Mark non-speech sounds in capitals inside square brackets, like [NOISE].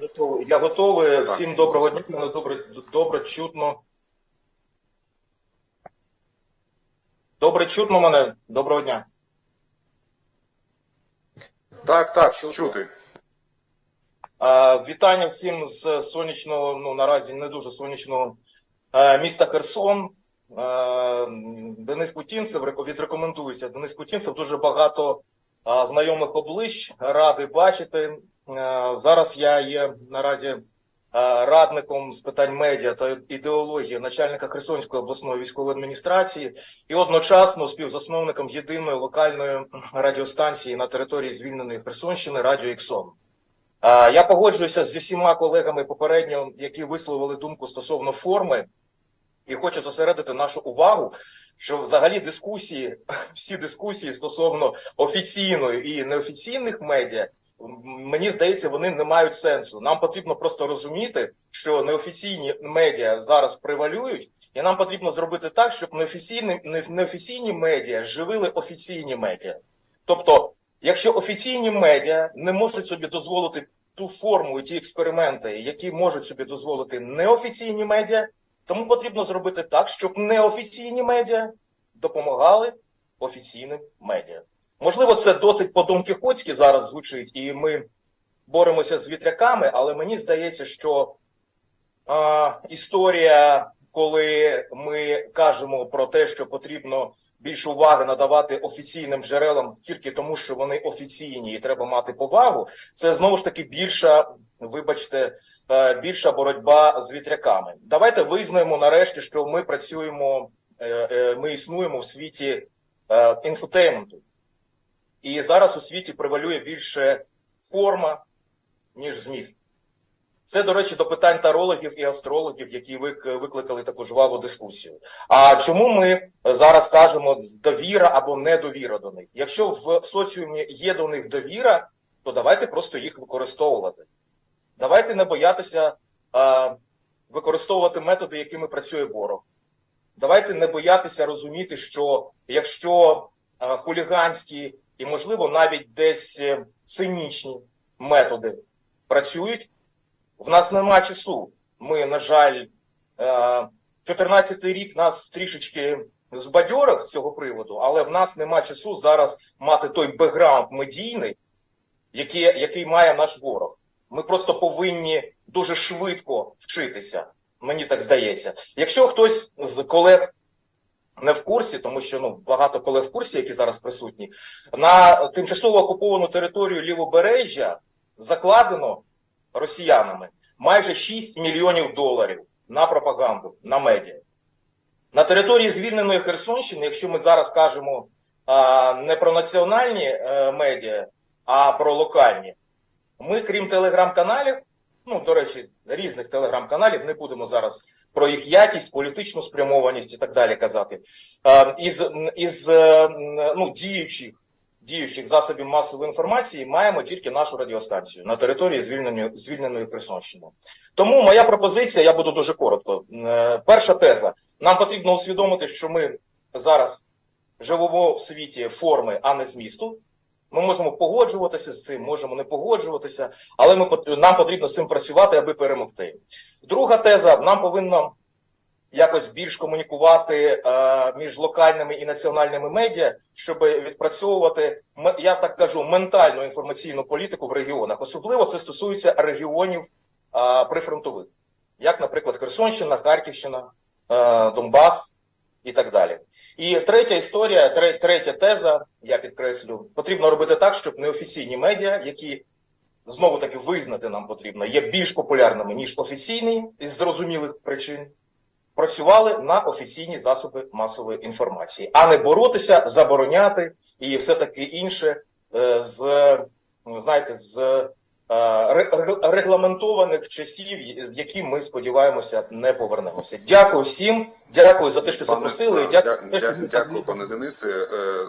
готовий. Я готовий. Всім доброго дня. Мене добре, добре чутно. Добре чутно мене. Доброго дня. Так, так, чути. Е, Вітання всім з сонячного, ну наразі не дуже сонячного е, міста Херсон. Е, Денис Путінцев реко- відрекомендується. Денис Путінцев дуже багато знайомих облич, радий бачити. Е, Зараз я є наразі е, радником з питань медіа та ідеології начальника Херсонської обласної військової адміністрації і одночасно співзасновником єдиної локальної радіостанції на території звільненої Херсонщини Радіо Іксон. Е, Я погоджуюся зі всіма колегами попередньо, які висловили думку стосовно форми, і хочу зосередити нашу увагу, що взагалі дискусії, [LAUGHS] всі дискусії стосовно офіційної і неофіційних медіа, мені здається, вони не мають сенсу. Нам потрібно просто розуміти, що неофіційні медіа зараз превалюють, і нам потрібно зробити так, щоб неофіційні, неофіційні медіа живили офіційні медіа. Тобто, якщо офіційні медіа не можуть собі дозволити ту форму і ті експерименти, які можуть собі дозволити неофіційні медіа, тому потрібно зробити так, щоб неофіційні медіа допомагали офіційним медіа. Можливо, це досить по-домкіхотськи зараз звучить, і ми боремося з вітряками, але мені здається, що а, історія, коли ми кажемо про те, що потрібно більше уваги надавати офіційним джерелам тільки тому, що вони офіційні і треба мати повагу, це знову ж таки більша, вибачте, е, більша боротьба з вітряками. Давайте визнаємо нарешті, що ми працюємо, е, е, ми існуємо в світі інфотейменту. І зараз у світі превалює більше форма, ніж зміст. Це, до речі, до питань тарологів і астрологів, які викликали таку жваву дискусію. А чому ми зараз кажемо довіра або недовіра до них? Якщо в соціумі є до них довіра, то давайте просто їх використовувати. Давайте не боятися а, використовувати методи, якими працює ворог. Давайте не боятися розуміти, що якщо а, хуліганські і, можливо, навіть десь е, цинічні методи працюють, в нас нема часу. Ми, на жаль, 14-й рік нас трішечки збадьорив з цього приводу, але в нас нема часу зараз мати той бекграунд медійний, який, який має наш ворог. Ми просто повинні дуже швидко вчитися. Мені так здається. Якщо хтось з колег не в курсі, тому що ну багато колег в курсі, які зараз присутні, на тимчасово окуповану територію лівобережжя закладено росіянами майже 6 мільйонів доларів на пропаганду, на медіа. На території звільненої Херсонщини, якщо ми зараз кажемо а, не про національні е, медіа, а про локальні, ми, крім телеграм-каналів, ну, до речі, різних телеграм-каналів, не будемо зараз про їх якість, політичну спрямованість і так далі казати, е, із, із е, ну, діючих діючих засобів масової інформації маємо тільки нашу радіостанцію на території звільненої, звільненої Херсонщини. Тому моя пропозиція, я буду дуже коротко. Е, Перша теза: нам потрібно усвідомити, що ми зараз живемо в світі форми, а не змісту. Ми можемо погоджуватися з цим, можемо не погоджуватися, але ми нам потрібно з цим працювати, аби перемогти. Друга теза: нам повинно якось більш комунікувати е, між локальними і національними медіа, щоб відпрацьовувати я так кажу ментальну інформаційну політику в регіонах. Особливо це стосується регіонів е, прифронтових, як, наприклад, Херсонщина, Харківщина, е, Донбас і так далі. І третя історія, третя теза, я підкреслю, потрібно робити так, щоб неофіційні медіа, які знову таки визнати нам потрібно, є більш популярними ніж офіційні із зрозумілих причин працювали на офіційні засоби масової інформації, а не боротися, забороняти і все таке інше е, з знаєте, з регламентованих часів, в які ми сподіваємося не повернемося. Дякую всім, дякую за те, що запросили. Дякую, Дякую, дякую, пане Денисе. Е,